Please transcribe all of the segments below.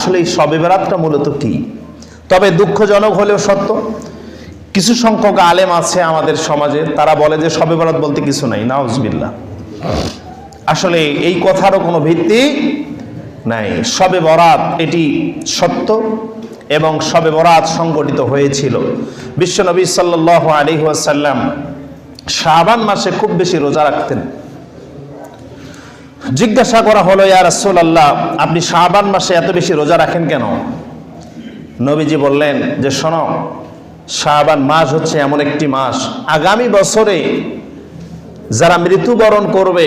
আসলে এই শবে বেরাতটা মূলত কি? তবে দুঃখজনক হলেও সত্য, কিছু সংখ্যক আলেম আছে আমাদের সমাজে, তারা বলে যে শবে বেরাত বলতে কিছু নাই নাউজবিল্লা আসলে এই কথারও কোনো ভিত্তি নাই। শবে বরাত এটি সত্য এবং শবে বরাত সংগঠিত হয়েছিল। বিশ্বনবী সাল্লাহ আলী ওয়াসাল্লাম শাবান মাসে খুব বেশি রোজা রাখতেন। জিজ্ঞাসা করা হলো, ইয়া রাসূলুল্লাহ, আপনি শাবান মাসে এত বেশি রোজা রাখেন কেন? নবীজি বললেন যে, শোনো, শাবান মাস হচ্ছে এমন একটি মাস। আগামী বছরে যারা মৃত্যুবরণ করবে,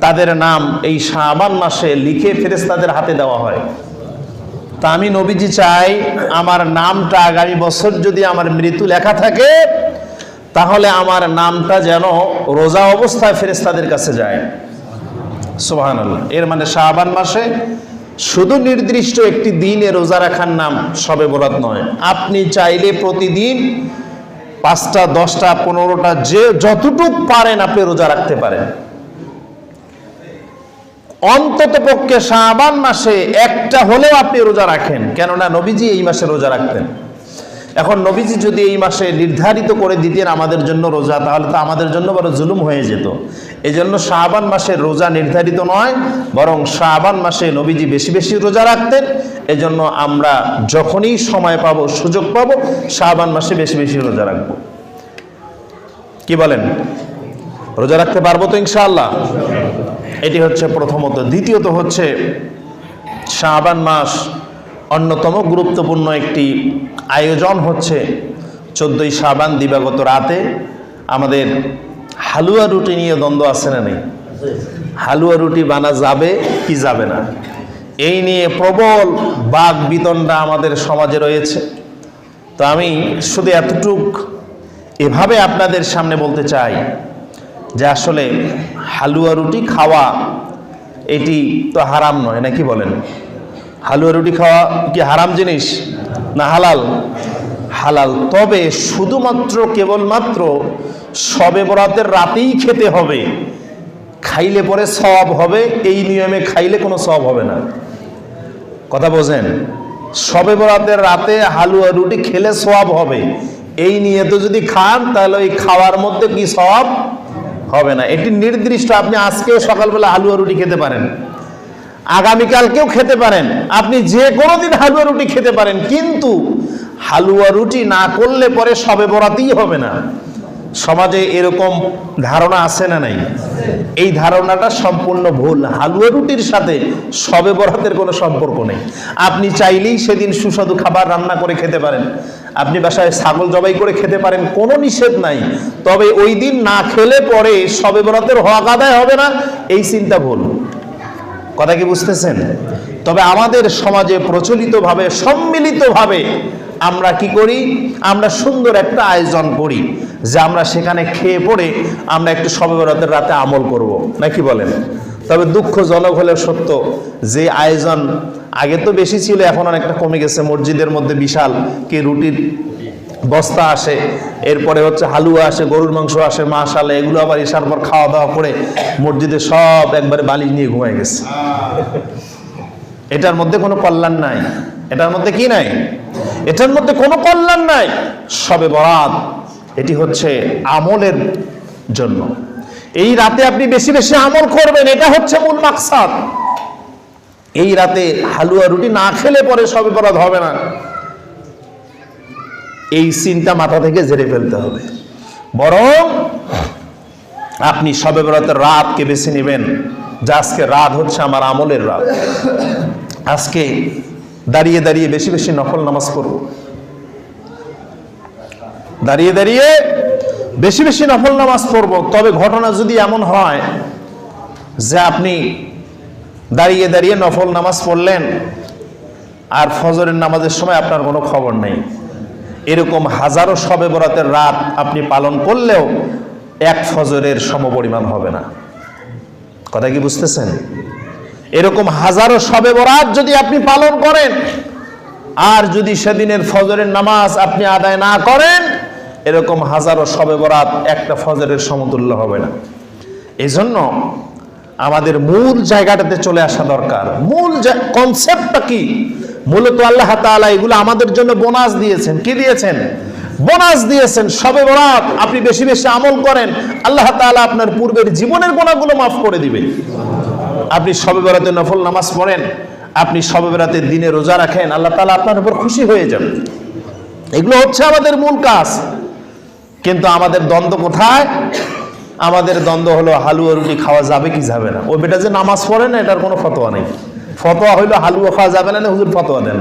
তাদের নাম এই শাবান মাসে লিখে ফেরেশতাদের হাতে দেওয়া হয়। তা আমি নবীজি চাই, আমার নামটা আগামী বছর যদি আমার মৃত্যু লেখা থাকে, তাহলে আমার নামটা যেন রোজা অবস্থায় ফেরেশতাদের কাছে যায়। এর মানে শাহবান মাসে শুধু নির্দিষ্ট একটি দিনে রোজা রাখার নাম সবে বরাত নয়। আপনি চাইলে প্রতিদিন পাঁচটা, দশটা, পনেরোটা, যে যতটুক পারেন আপনি রোজা রাখতে পারেন। অন্তত পক্ষে শাহবান মাসে একটা হলেও আপনি রোজা রাখেন। কেননা নবীজি এই মাসে রোজা রাখতেন। এখন নবীজি যদি এই মাসে নির্ধারিত করে দিতেন আমাদের জন্য রোজা, তাহলে তো আমাদের জন্য বড় জুলুম হয়ে যেত। এই জন্য শাহবান মাসে রোজা নির্ধারিত নয়, বরং শাহবান মাসে নবীজি বেশি বেশি রোজা রাখতেন। এজন্য আমরা যখনই সময় পাবো, সুযোগ পাবো শাহবান মাসে বেশি বেশি রোজা রাখব। কি বলেন? রোজা রাখতে পারব তো ইনশাআল্লাহ? এটি হচ্ছে প্রথমত। দ্বিতীয়ত হচ্ছে শাহবান মাস অন্যতম গুরুত্বপূর্ণ একটি আয়োজন হচ্ছে চোদ্দোই শাবান দিবাগত রাতে আমাদের হালুয়া রুটি নিয়ে দ্বন্দ্ব আছে না নেই? হালুয়া রুটি বানা যাবে কি যাবে না? এই নিয়ে প্রবল বাঘ বিতণ্ডা আমাদের সমাজে রয়েছে। তো আমি শুধু এতটুক এভাবে আপনাদের সামনে বলতে চাই যে আসলে হালুয়া রুটি খাওয়া এটি তো হারাম নয়, নাকি বলেন? হালুয়া রুটি খাওয়া কি হারাম জিনিস? না হালাল? হালাল। তবে শুধুমাত্র কেবলমাত্র সবে বরাতের রাতেই খেতে হবে। খাইলে পরে সব হবে, এই নিয়মে খাইলে কোনো সব হবে না। কথা বোঝেন? সবে বরাতের রাতে হালুয়া রুটি খেলে সব হবে। এই নিয়ে তো যদি খান, তাহলে ওই খাওয়ার মধ্যে কি সব হবে না। এটি নির্দিষ্ট আপনি আজকেও সকালবেলা হালুয়া রুটি খেতে পারেন। আগামীকালকেও খেতে পারেন। আপনি যে কোনো দিন হালুয়া রুটি খেতে পারেন, কিন্তু হালুয়া রুটি না করলে পরে সবে বরাতেই হবে না। সমাজে এরকম ধারণা আছে না নাই? এই ধারণাটা সম্পূর্ণ ভুল। হালুয়া রুটির সাথে সবে বরাতের কোনো সম্পর্ক নেই। আপনি চাইলেই সেদিন সুস্বাদু খাবার রান্না করে খেতে পারেন। আপনি বাসায় ছাগল জবাই করে খেতে পারেন, কোনো নিষেধ নাই। তবে ওই দিন না খেলে পরে সবে বরাতের হক আদায় হবে না, এই চিন্তা ভুল। কথা কি বুঝতেছেন? তবে আমাদের সমাজে প্রচলিতভাবে, সম্মিলিতভাবে আমরা কি করি? আমরা সুন্দর একটা আয়োজন করি, যে আমরা সেখানে খেয়ে পড়ে আমরা একটু সবেবরাতের রাতে আমল করব, নাকি বলেন? তবে দুঃখজনক হলেও সত্য, যে আয়োজন আগে তো বেশি ছিল, এখন অনেকটা কমে গেছে। মসজিদের মধ্যে বিশাল কে রুটির বস্তা আসে, এরপরে হচ্ছে হালুয়া আসে, গরুর মাংস আসে মাস আলে এগুলো আবার এসার পর খাওয়া দাওয়া করে মসজিদে সব একবারে বালি নিয়ে ঘুমায় গেছে। এটার মধ্যে কোনো কল্যাণ নাই। এটার মধ্যে কি নাই? এটার মধ্যে কোনো কল্যাণ নাই। সবে বরাত, এটি হচ্ছে আমলের জন্য। এই রাতে আপনি বেশি বেশি আমল করবেন, এটা হচ্ছে মূল মাকসাদ। এই রাতে হালুয়া রুটি না খেলে পরে সবে বরাত হবে না। এই চিন্তা মাথা থেকে জেরে ফেলতে হবে। বরং আপনি সবে বরাতের রাতকে বেছে নেবেন, যে আজকে রাত হচ্ছে আমার আমলের রাত। আজকে দাঁড়িয়ে দাঁড়িয়ে বেশি বেশি নফল নামাজ পড়ব। দাঁড়িয়ে দাঁড়িয়ে বেশি বেশি নফল নামাজ পড়ব। তবে ঘটনা যদি এমন হয় যে আপনি দাঁড়িয়ে দাঁড়িয়ে নফল নামাজ পড়লেন, আর ফজরের নামাজের সময় আপনার কোনো খবর নেই। এরকম হাজারো শবে বরাতের রাত আপনি পালন করলেও এক ফজরের সমপরিমাণ হবে না। কথা কি বুঝতেছেন? এরকম হাজারো শবে বরাত যদি আপনি পালন করেন, আর যদি সেদিনের ফজরের নামাজ আপনি আদায় না করেন, এরকম হাজারো শবে বরাত একটা ফজরের সমতুল্য হবে না। এজন্য আমাদের মূল জায়গাটাতে চলে আসা দরকার। মূল কনসেপ্টটা কি? মূলত আল্লাহ তাআলা এগুলো আমাদের জন্য বোনাস দিয়েছেন। কি দিয়েছেন? বোনাস দিয়েছেন। সবে বরাত আপনি বেশি বেশি আমল করেন, আল্লাহ তাআলা আপনার পূর্বের জীবনের গোনাগুলো মাফ করে দিবে। আপনি সবে বেড়াতে নফল নামাজ পড়েন, আপনি সবে বেড়াতে দিনে রোজা রাখেন, আল্লাহ তাআলা আপনার উপর খুশি হয়ে যাবে। এগুলো হচ্ছে আমাদের মূল কাজ। কিন্তু আমাদের দ্বন্দ্ব কোথায়? আমাদের দ্বন্দ্ব হলো হালুয়া রুটি খাওয়া যাবে কি যাবে না। ও বেটা যে নামাজ পড়ে না, এটার কোনো ফতোয়া নেই। ফতোয়া হইল হালুয়া খাওয়া যাবে না হুজুর ফতোয়া দেন?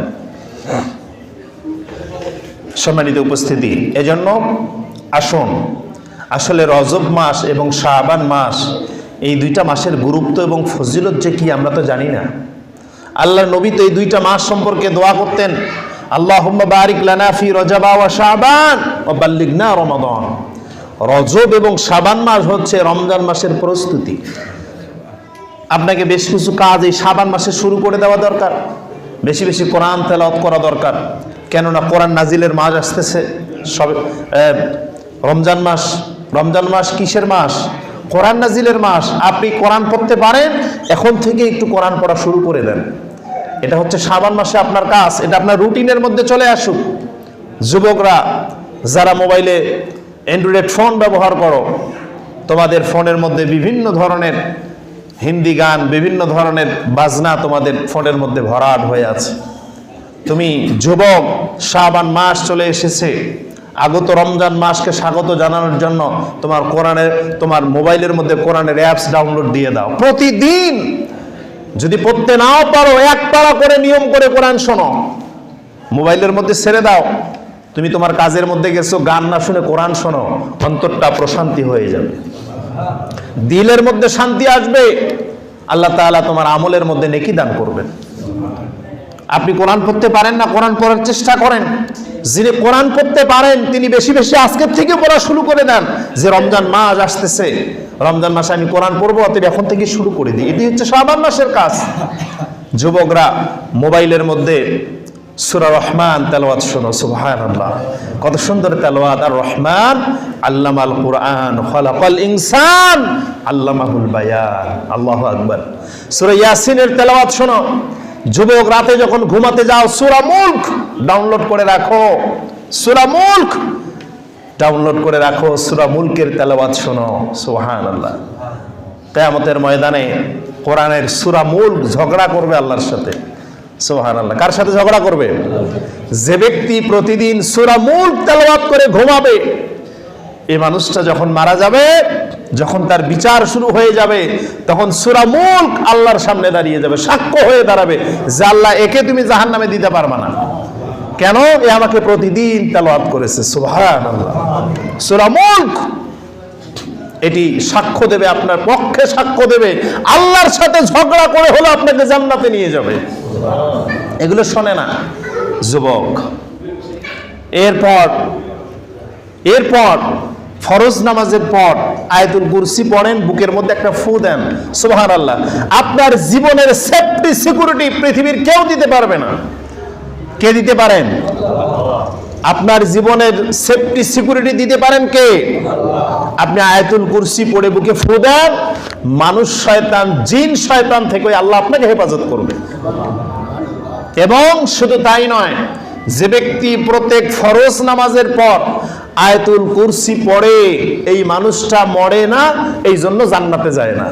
সম্মানিত উপস্থিতি, এজন্য আসুন, আসলে রজব মাস এবং শাবান মাস, এই দুইটা মাসের গুরুত্ব এবং ফজিলত যে কি আমরা তো জানি না। আল্লাহ নবী তো এই দুইটা মাস সম্পর্কে দোয়া করতেন আল্লাহ বারিক লানাফি রজাবা ওয়া শাবান ও বাল্লিগনা রমাদন। রজব এবং শাবান মাস হচ্ছে রমজান মাসের প্রস্তুতি। আপনাকে বেশ কিছু কাজ এই সাবান মাসে শুরু করে দেওয়া দরকার। বেশি বেশি কোরআন তেলাওয়াত করা দরকার। কেননা কোরআন নাজিলের মাস আসতেছে। সবে রমজান মাস। রমজান মাস কিসের মাস? কোরআন নাজিলের মাস। আপনি কোরআন পড়তে পারেন, এখন থেকে একটু কোরআন পড়া শুরু করে দেন। এটা হচ্ছে সাবান মাসে আপনার কাজ। এটা আপনার রুটিনের মধ্যে চলে আসুক। যুবকরা, যারা মোবাইলে অ্যান্ড্রয়েড ফোন ব্যবহার করো, তোমাদের ফোনের মধ্যে বিভিন্ন ধরনের হিন্দি গান বিভিন্ন ধরনের বাজনা তোমাদের ফোনের মধ্যে ভরাট হয়ে আছে। তুমি যুবক, শাবান মাস চলে এসেছে। আগত রমজান মাসকে স্বাগত জানানোর জন্য তোমার কোরআনের তোমার মোবাইলের মধ্যে কোরআনের অ্যাপস ডাউনলোড দিয়ে দাও। প্রতিদিন যদি পড়তে নাও পারো, এক পাড়া করে নিয়ম করে কোরআন শোনো। মোবাইলের মধ্যে ছেড়ে দাও। তুমি তোমার কাজের মধ্যে গেছো, গান না শুনে কোরআন শোনো। অন্তরটা প্রশান্তি হয়ে যাবে। দিলের মধ্যে শান্তি আসবে, আল্লাহ তাআলা তোমার আমলের মধ্যে নেকি দান করবেন। আপনি কোরআন পড়তে পারেন না, কোরআন পড়ার চেষ্টা করেন। যিনি কোরআন পড়তে পারেন, তিনি বেশি বেশি আজকের থেকে পড়া শুরু করে দেন। যে রমজান মাস আসতেছে, রমজান মাসে আমি কোরআন পড়ব, অতএব এখন থেকে শুরু করে দিই। এটি হচ্ছে শাবান মাসের কাজ। যুবকরা মোবাইলের মধ্যে সুরা রহমান তেলাওয়াত শোনো সুবহান আল্লাহ কত সুন্দর তেলাওয়াত। আর রহমান, আল্লামাল কুরআন, খলাকাল ইনসান, আল্লামাহুল বায়ান। আল্লাহু আকবার। সূরা ইয়াসিনের তেলাওয়াত শোনো। যুবক রাতে যখন ঘুমাতে যাও, সূরা মুলক ডাউনলোড করে রাখো। সূরা মুলক ডাউনলোড করে রাখো। সূরা মুলকের তেলাওয়াত শোনো সুহান আল্লাহ কেয়ামতের ময়দানে কোরআনের সূরা মুলক ঝগড়া করবে আল্লাহর সাথে। সোহান আল্লাহ কার সাথে ঝগড়া করবে? যে ব্যক্তি প্রতিদিন সুরা মুল্ক তেলাওয়াত করে ঘুমাবে, এই মানুষটা যখন মারা যাবে, যখন তার বিচার শুরু হয়ে যাবে, তখন সুরা মুল্ক আল্লাহর সামনে দাঁড়িয়ে যাবে, সাক্ষ্য হয়ে দাঁড়াবে যে আল্লাহ একে তুমি জাহান নামে দিতে পারবা না। কেন? এ আমাকে প্রতিদিন তেলাওয়াত করেছে সুবহান আল্লাহ সুরা মুল্ক এটি সাক্ষ্য দেবে, আপনার পক্ষে সাক্ষ্য দেবে। আল্লাহর সাথে ঝগড়া করে হলো আপনাকে জান্নাতে নিয়ে যাবে। এগুলো শোনে না যুবক। এরপর এরপর ফরজ নামাজের পর আয়তুল কুরসি পড়েন, বুকের মধ্যে একটা ফু দেন। সুবহান আল্লাহ আপনার জীবনের সেফটি সিকিউরিটি পৃথিবীর কেউ দিতে পারবে না। কে দিতে পারেন? আপনার জীবনের সেফটি সিকিউরিটি দিতে পারেন কে? আপনি আয়াতুল কুরসি পড়ে বুকে ফু দেন, মানুষ শয়তান, জিন শয়তান থেকে আল্লাহ আপনাকে হেফাজত করবে। এবং শুধু তাই নয়, যে ব্যক্তি প্রত্যেক ফরজ নামাজের পর আয়াতুল কুরসি পড়ে, এই মানুষটা মরে না, এই জন্য জান্নাতে যায় না।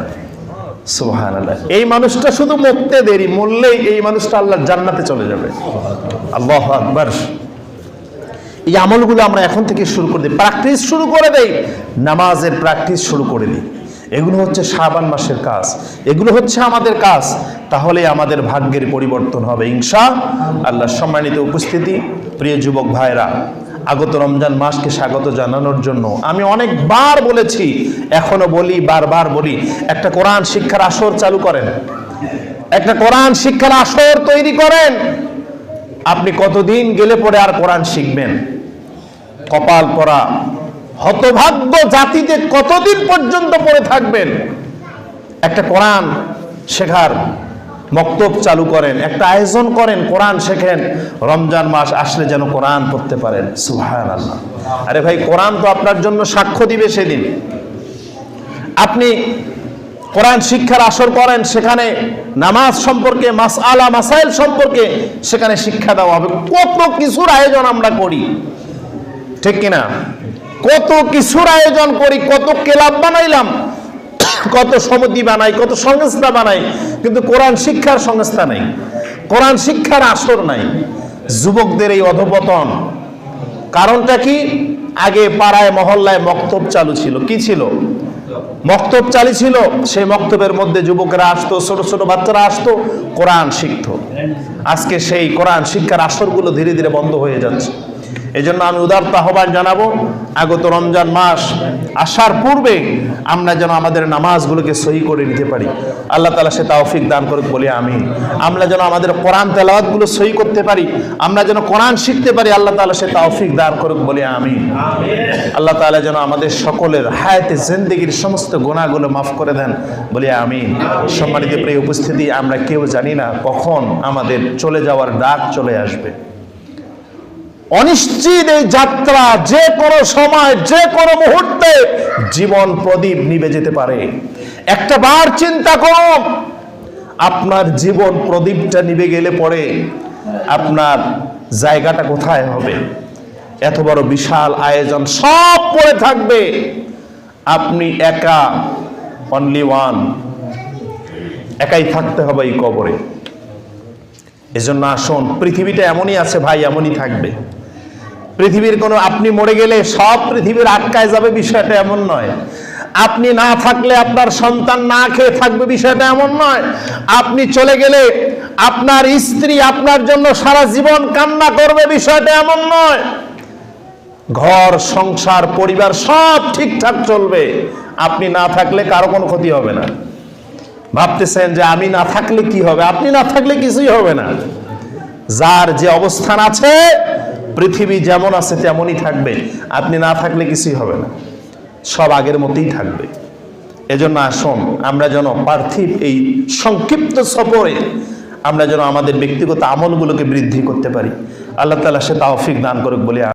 এই মানুষটা শুধু মরতে দেরি, মরলেই এই মানুষটা আল্লাহর জান্নাতে চলে যাবে। আল্লাহ আকবার। এই আমলগুলো আমরা এখন থেকে শুরু করে দিই। প্র্যাকটিস শুরু করে দেই, নামাজের প্র্যাকটিস শুরু করে দিই। এগুলো হচ্ছে শাবান মাসের কাজ। এগুলো হচ্ছে আমাদের কাজ। তাহলে আমাদের ভাগ্যের পরিবর্তন হবে, ইনশা আল্লাহ। সম্মানিত উপস্থিতি, প্রিয় যুবক ভাইরা আগত রমজান মাসকে স্বাগত জানানোর জন্য আমি অনেকবার বলেছি, এখনও বলি, বারবার বলি, একটা কোরআন শিক্ষার আসর চালু করেন। একটা কোরআন শিক্ষার আসর তৈরি করেন। আপনি কতদিন গেলে পরে আর কোরআন শিখবেন? কপাল পরা হতভাগ্য জাতিতে কতদিন পর্যন্ত পড়ে থাকবেন? একটা কোরআন শেখার মক্তব চালু করেন, একটা আয়োজন করেন, কোরআন শেখেন, রমজান মাস আসলে যেন কোরআন পড়তে পারেন। সুহান আল্লাহ আরে ভাই, কোরআন তো আপনার জন্য সাক্ষ্য দিবে সেদিন। আপনি কোরআন শিক্ষার আসর করেন, সেখানে নামাজ সম্পর্কে মাস আলা মাসাইল সম্পর্কে, সেখানে শিক্ষা দেওয়া হবে। কত কিছুর আয়োজন আমরা করি। ঠিক কিনা? কত কিছুর আয়োজন করি, কত ক্লাব বানাইলাম, কত সমিতি বানাই, কত সংস্থা বানাই, কিন্তু কোরআন শিক্ষার সংস্থা নাই, কোরআন শিক্ষার আসর নাই, যুবকদের এই অধপতন। কারণটা কি? আগে পাড়ায়, মহল্লায় মক্তব চালু ছিল। কি ছিল? মক্তব চালু ছিল, সেই মক্তবের মধ্যে যুবকেরা আসতো, ছোট ছোট বাচ্চারা আসতো, কোরআন শিখতো। আজকে সেই কোরআন শিক্ষার আসরগুলো ধীরে ধীরে বন্ধ হয়ে যাচ্ছে। এই জন্য আমি উদারত আহ্বান জানাব, আগত রমজান মাস আসার পূর্বে আমরা যেন আমাদের নামাজগুলোকে সহি করে নিতে পারি। আল্লাহ তালা সে তাওফিক দান করুক বলি আমি আমরা যেন আমাদের কোরআন তেলাওয়াতগুলো সহি করতে পারি, আমরা যেন কোরআন শিখতে পারি, আল্লাহ তালা সে তাওফিক দান করুক বলি আমি আল্লাহ তালা যেন আমাদের সকলের হায়াতে জিন্দগির সমস্ত গোনাগুলো মাফ করে দেন বলি আমি সম্মানিত প্রিয় উপস্থিতি, আমরা কেউ জানি না কখন আমাদের চলে যাওয়ার ডাক চলে আসবে। অনিশ্চিত এই যাত্রা, যে কোনো সময়, যে কোনো মুহূর্তে জীবন প্রদীপ নিভে যেতে পারে। একটা বার চিন্তা করুন, আপনার জীবন প্রদীপটা নিভে গেলে পরে আপনার জায়গাটা কোথায় হবে? এত বড় বিশাল আয়োজন সব পড়ে থাকবে। আপনি একা অনলি ওয়ান একাই থাকতে হবে এই কবরে। এজন্য আসুন, পৃথিবীটা এমনই আছে ভাই, এমনই থাকবে। পৃথিবীর কোনো আপনি মরে গেলে সব পৃথিবীর আটকায় যাবে, বিষয়টা এমন নয়। আপনি না থাকলে আপনার সন্তান না খেয়ে থাকবে, বিষয়টা এমন নয়। আপনি চলে গেলে আপনার স্ত্রী আপনার জন্য সারা জীবন কান্না করবে, বিষয়টা এমন নয়। ঘর, সংসার, পরিবার সব ঠিকঠাক চলবে। আপনি না থাকলে কারও কোনো ক্ষতি হবে না। ভাবতেছেন যে আমি না থাকলে কি হবে? আপনি না থাকলে কিছুই হবে না। যার যে অবস্থান আছে, পৃথিবী যেমন আছে তেমনই থাকবে। আপনি না থাকলে কিছুই হবে না। সব আগের মতোই থাকবে। এজন্য আসুন, আমরা যেন পার্থিব এই সংক্ষিপ্ত সফরে আমরা যেন আমাদের ব্যক্তিগত আমলগুলোকে বৃদ্ধি করতে পারি। আল্লাহ তালা সে তাওফিক দান করুক বলে